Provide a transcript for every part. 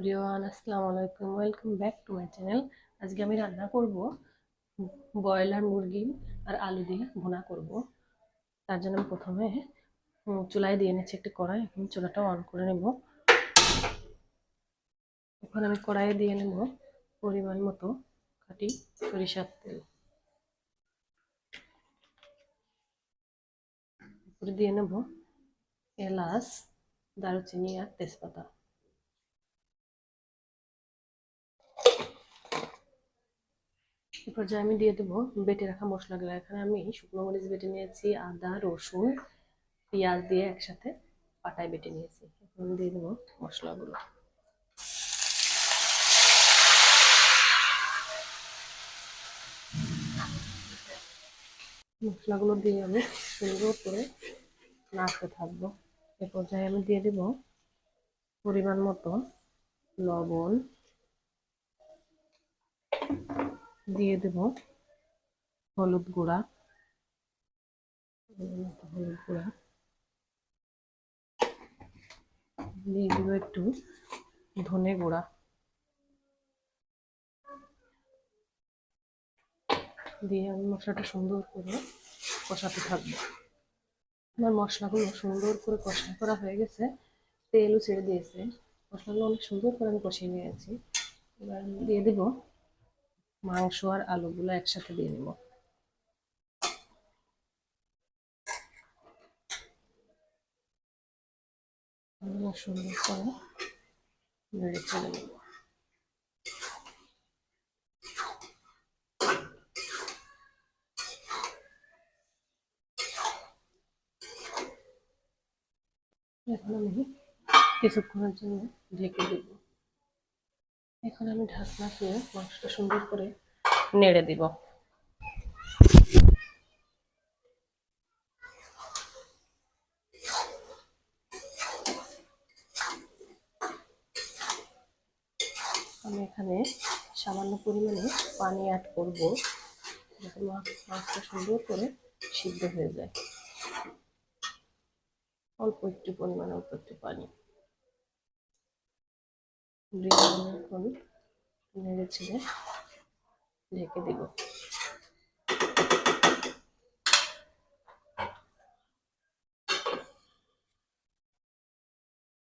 Everyone আসসালামু আলাইকুম welcome back to my channel আজকে আমি রান্না করব ব্রয়লার মুরগি আর আলু দিয়ে ভুনা করব। তার জন্য আমি প্রথমে চুলায় দিয়ে নিচ্ছি একটি কড়াই। এখন চুলাটা অন করে নেব। এখন আমি কড়াইয়ে দিয়ে নেব পরিমাণ মতো খাঁটি সরিষার তেল। দিয়ে নেব এলাচ, দারুচিনি আর তেজপাতা। এই পর্যায়ে আমি দিয়ে দেবো বেটে রাখা মশলাগুলো। এখানে আমি শুকনো মরিচ বেটে নিয়েছি, আদা, রসুন, পেঁয়াজ দিয়ে একসাথে পাটায় বেটে নিয়েছি। এখন দিয়ে দেবো মশলাগুলো। মশলাগুলো দিয়ে আমি সুন্দর করে নাড়তে থাকব। এ পর্যায়ে আমি দিয়ে দেবো পরিমাণ মতো লবণ দিয়ে দেব হলুদ গুঁড়া। হলুদ গুঁড়া। দিয়ে দেব একটু ধনে গুঁড়া। দিয়ে আমি মশলাটা সুন্দর করে কষাতে থাকব। আমার মশলাগুলো সুন্দর করে কষা করা হয়ে গেছে, তেলও ছেড়ে দিয়েছে। মশলাগুলো অনেক সুন্দর করে আমি কষিয়ে নিয়েছি। এবার দিয়ে দেবো মাংস আর আলুগুলো একসাথে দিয়ে নেব। সুন্দর করে নেড়ে চলে নেব। এখন আমি কিছুক্ষণের জন্য ঢেকে দেব। এখন আমি ঢাকনা দিয়ে মাংসটা সুন্দর করে নেড়ে দিব। আমি এখানে সামান্য পরিমাণে পানি অ্যাড করব, যাতে মাছটা সুন্দর করে সিদ্ধ হয়ে যায়। অল্প একটু পরিমাণে, অল্প একটু পানি। ঢেকে দিব।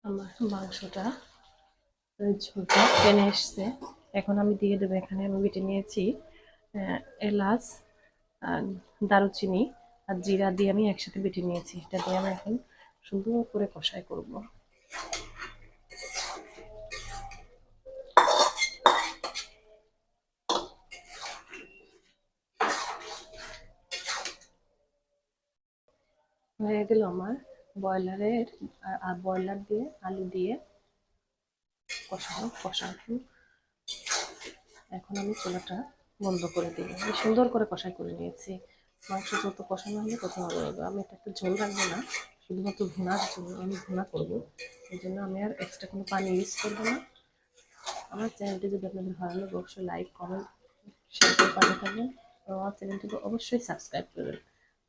আমার মাংসটা ঝোলটা টেনে এসছে। এখন আমি দিয়ে দেবো, এখানে আমি বেটে নিয়েছি এলাচ দারুচিনি আর জিরা দিয়ে আমি একসাথে বেটে নিয়েছি। এটা দিয়ে আমি এখন সুন্দর করে কষাই করব। হয়ে গেল আমার ব্রয়লারের ব্রয়লার দিয়ে, আলু দিয়ে কষানো কষানো। এখন আমি চুলাটা বন্ধ করে দিই। আমি সুন্দর করে কষাই করে নিয়েছি। মাংস যত কষানো হলে তত ভালো হবে। আমি এটা একটু ঝোল রাখব না, শুধুমাত্র ভুনার জন্য আমি ভুনা করব। এই জন্য আমি আর এক্সট্রা কোনো পানি ইউজ করব না। আমার চ্যানেলটি যদি আপনাদের ভালো লাগে, অবশ্যই লাইক কমেন্ট শেয়ার করে পাঠিয়ে থাকবেন। এবং আমার চ্যানেলটিকে অবশ্যই সাবস্ক্রাইব করবেন